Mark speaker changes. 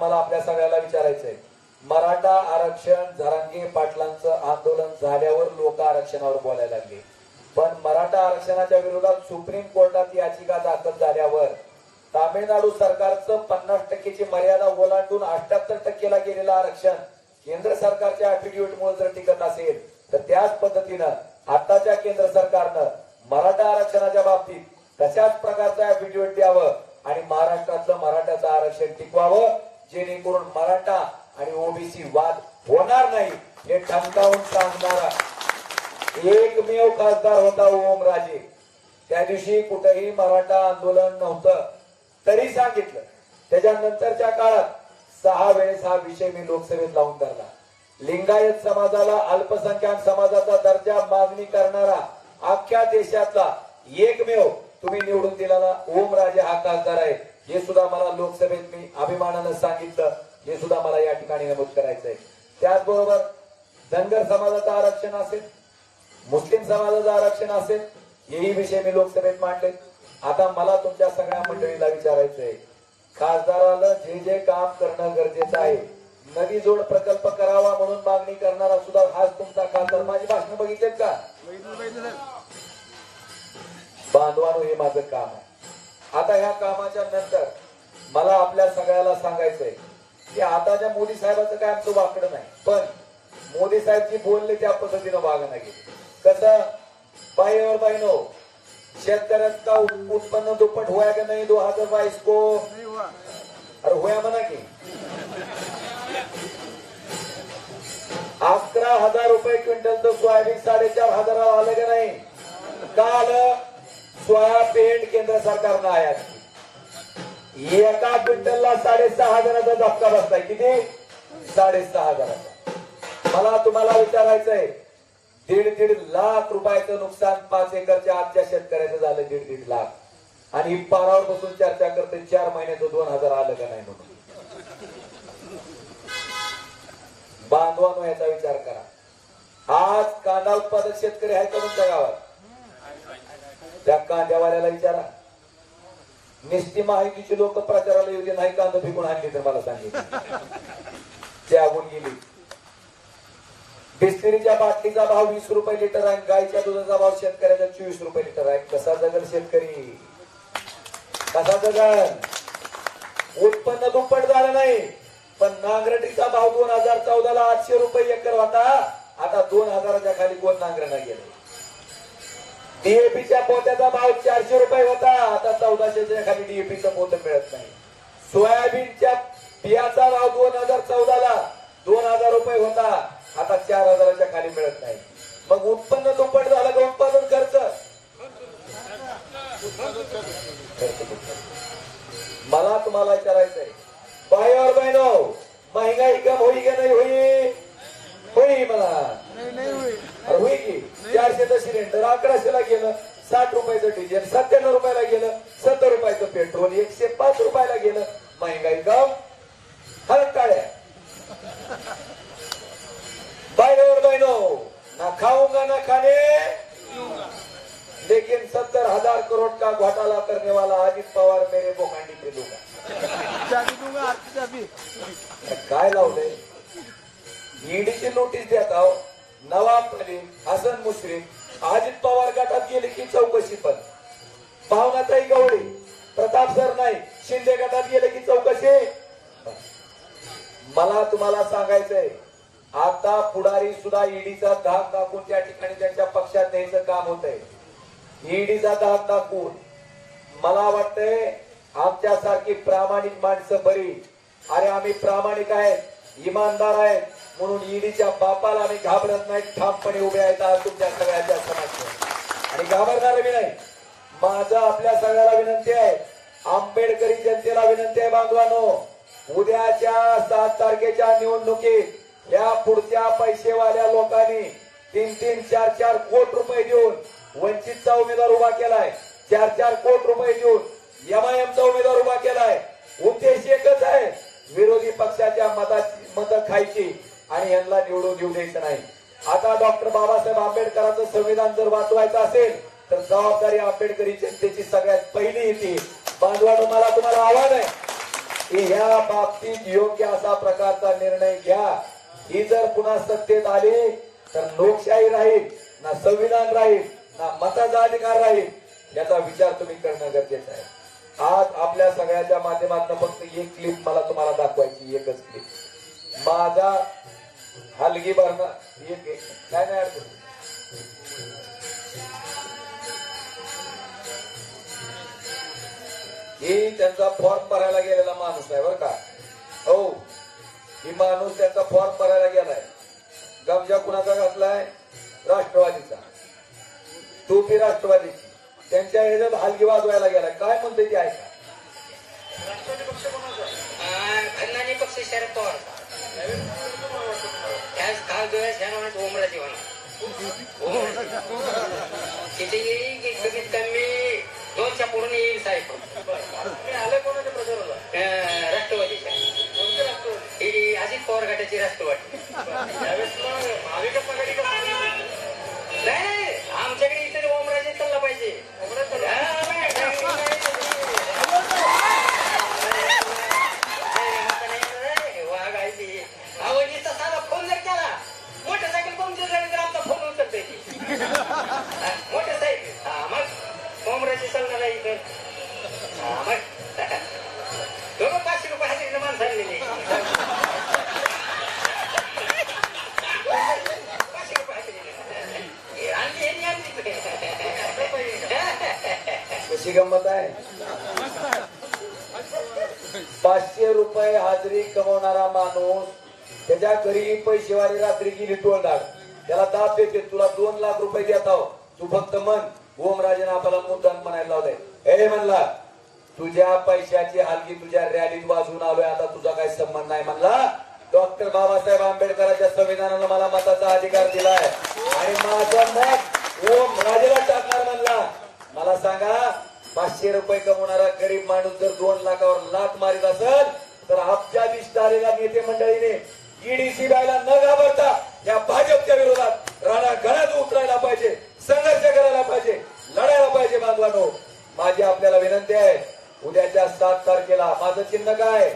Speaker 1: मला आपल्या सगळ्याला विचारायचंय. मराठा आरक्षण झरांगे पाटलांचं आंदोलन झाल्यावर लोक आरक्षणावर बोलायला लागले. पण मराठा आरक्षणाच्या विरोधात सुप्रीम कोर्टात याचिका दाखल झाल्यावर तामिळनाडू सरकारचं पन्नास टक्केची मर्यादा ओलांडून अठ्याहत्तर टक्केला गेलेलं आरक्षण केंद्र सरकारच्या ऍफिडेव्हिट मुळे जर टिकत असेल तर त्याच पद्धतीनं आताच्या केंद्र सरकारनं मराठा आरक्षणाच्या बाबतीत तशाच प्रकारचं ऍफिडेव्हिट द्यावं आणि महाराष्ट्रातलं मराठाचं आरक्षण टिकवावं. जेणेकरून मराठा आणि ओबीसी वाद होणार नाही हे ठणकावून सांगणारा एकमेव खासदार होता ओमराजे. त्या दिवशी कुठेही मराठा आंदोलन नव्हतं तरी सांगितलं. त्याच्यानंतरच्या काळात सहा वेळेस हा विषय मी लोकसभेत लावून धरला. लिंगायत समाजाला अल्पसंख्याक समाजाचा दर्जा मागणी करणारा अख्ख्या देशातला एकमेव तुम्ही निवडून दिलेला ओमराजे हा खासदार आहे. हे सुद्धा मला लोकसभेत मी अभिमानानं सांगितलं. हे सुद्धा मला या ठिकाणी नमूद करायचंय. त्याचबरोबर धनगर समाजाचं आरक्षण असेल मुस्लिम समाजाचं आरक्षण असेल हेही विषय मी लोकसभेत मांडले. आता मला तुमच्या सगळ्या मंडळीला विचारायचंय. खासदाराला जे जे काम करणं गरजेचं आहे. नदी जोड प्रकल्प करावा म्हणून मागणी करणारा सुद्धा हाच तुमचा खासदार. माझी भाषण बघितलेत का? बांधवानो हे माझं काम आहे. आता ह्या कामाच्या नंतर मला आपल्या सगळ्याला सांगायचंय की आताच्या मोदी साहेबाचं काय आमचं वाकडं नाही पण मोदी साहेब जी बोलले त्या पद्धतीनं वागणं गेले कसं बाईवर बाईनो शेतकऱ्यांचा उत्पन्न दुप्पट होया का नाही दो हजार बाईस को? अरे होया म्हणा की. अकरा हजार रुपये क्विंटलचं सोयाबीन साडेचार हजाराला आलं का नाही? का आलं? सोयाबीन केंद्र सरकारनं आयात एका क्विंटलला साडेसहा हजाराचा धक्का बसताय किती? साडेसहा हजाराचा. मला तुम्हाला विचारायचंय दीड दीड लाख रुपयाचं नुकसान पाच एकरच्या आजच्या शेतकऱ्याचं झालं दीड दीड लाख. आणि पारावर बसून चर्चा करते चार महिन्याचं दोन हजार आलं का नाही म्हणून. बांधवानो याचा विचार करा. आज कांदा उत्पादक शेतकरी आहे का तुमच्या गावात? त्या कांद्यावाल्याला विचारा. निस्ती माहितीची लोक प्रचाराला येऊ दे नाही कांदा फेकून आणली तर मला सांगितलं त्यागून गेली. बिस्किरीच्या बाटलीचा भाव वीस रुपये लिटर आहे गायच्या दुधाचा भाव शेतकऱ्याचा चोवीस रुपये लिटर आहे. कसा जगल शेतकरी? कसा जगल? उत्पन्न दुप्पट झालं नाही पण नांगरटीचा भाव दोन हजार चौदा ला आठशे रुपये एकर होता. आता दोन हजाराच्या खाली कोण नांगरणा गेले? डीएपीच्या पोत्याचा भाव चारशे रुपये होता. आता चौदाशेच्या खाली डीएपीचं पोत मिळत नाही. सोयाबीनच्या बियाचा भाव दोन हजार चौदा ला दोन हजार रुपये होता. आता चार हजाराच्या खाली मिळत नाही. मग उत्पन्न दुप्पट झालं का उत्पादन खर्च? मला तुम्हाला विचारायचं गेलं साठ रुपयाचं डिझेल सत्त्याण्णव रुपयाला गेलं सत्तर रुपयाचं पेट्रोल एकशे पाच रुपयाला गेलं. महंगाई कम हलक टाळ्या बायवर बहनो ना खाऊंगा ना खाने लेकिन सत्तर हजार करोड़ का घोटाला करने वाला अजित पवार मेरे बोकांडी पे दूंगा काय लावलंय? ईडीची नोटीस देत आहो. नवाब मलिक हसन मुश्रीफ अजित पवार गटात गेले की चौकशी पण. भावनाताई गवळी प्रताप सर नाही शिंदे गटात गेले की चौकशी. मला तुम्हाला सांगायचंय आता पुढारी सुद्धा ईडीचा धाक दाखवून त्या ठिकाणी त्यांच्या पक्षात न्यायचं काम होत आहे ईडीचा धाक दाखवून मला वाटतंय आमच्यासारखी प्रामाणिक माणसं बरी. अरे आम्ही प्रामाणिक आहेत. इमानदार आहेत म्हणून ईडीच्या बापाला आम्ही घाबरत नाही ठामपणे उभे आहेत आज तुमच्या सगळ्यांच्या समाज आणि घाबरणार मी नाही. माझा आपल्या सगळ्याला विनंती आहे. आंबेडकरी जनतेला विनंती आहे बांधवानो उद्याच्या सात तारखेच्या निवडणुकीत या पुढच्या पैसेवाल्या लोकांनी तीन तीन चार चार कोट रुपये देऊन वंचितचा उमेदवार उभा केलाय. चार चार कोट रुपये देऊन एमआयएमचा उमेदवार उभा केलाय. उद्देश एकच आहे विरोधी पक्षाच्या मताची मत खायची आणि यांना निवडून घेऊ द्यायचं नाही. आता डॉक्टर बाबासाहेब आंबेडकरांचं संविधान जर वाचवायचं असेल तर जबाबदारी आंबेडकरी जनतेची सगळ्यात पहिली येते. बांधवानो मला तुम्हाला आव्हान आहे की ह्या बाबतीत योग्य असा प्रकारचा निर्णय घ्या. ही जर पुन्हा सत्तेत आली तर लोकशाही राहील ना संविधान राहील ना मताचा अधिकार राहील याचा विचार तुम्ही करणं गरजेचं आहे. आज आपल्या सगळ्याच्या माध्यमातून फक्त एक क्लिप मला तुम्हाला दाखवायची एकच क्लिप माझा हलगी भरणं. एक एक. काय नाही अडचण. ही त्यांचा फॉर्म भरायला गेलेला माणूस आहे बरं का. हो ही माणूस त्यांचा फॉर्म भरायला गेलाय. गमजा कुणाचा घातलाय? राष्ट्रवादीचा. टोपी राष्ट्रवादीची त्यांच्या ह्याच्यात हलगी वाजवायला गेलाय. काय म्हणते ती ऐका.
Speaker 2: खन्नानी पक्ष शरद पवार त्याच काल दिवस ह्या नावात ओमराजे होणार तिथे येईल की कमीत कमी दोनच्या पूर्ण येईल साहेब आलं कोणाच्या प्रचाराला राष्ट्रवादीच्या ही अजित पवार गटाची राष्ट्रवादी नाही नाही, आमच्याकडे
Speaker 1: कशी गंमत आहे? पाचशे रुपये हाजरी कमवणारा माणूस त्याच्या घरी पैसेवारी रात्री गेली डाग त्याला दाब देते तुला दोन लाख रुपये देत आहो. तू फक्त म्हण ओमराजेनं आपल्याला मुद्दाम म्हणायला लावलंय. हे म्हणला तुझ्या पैशाची हलगी तुझ्या रॅलीत वाजून आलोय आता तुझा काही संबंध नाही म्हणला. डॉक्टर बाबासाहेब आंबेडकरांच्या संविधानानं मला मताचा अधिकार दिलाय. आणि माझं मत ओम राजेला टाकणार म्हणला. मला सांगा पाचशे रुपये कमवणारा गरीब माणूस जर दोन लाखावर लाट मारित असेल तर अब्जाधीश झालेल्या नेते मंडळीने ईडीसी न घाबरता या भाजपच्या विरोधात राणा घरात उतरायला पाहिजे संघर्ष करायला पाहिजे लढायला पाहिजे बांधवानो. माझी आपल्याला विनंती आहे उद्याच्या सात तारखेला माझं चिन्ह काय आहे?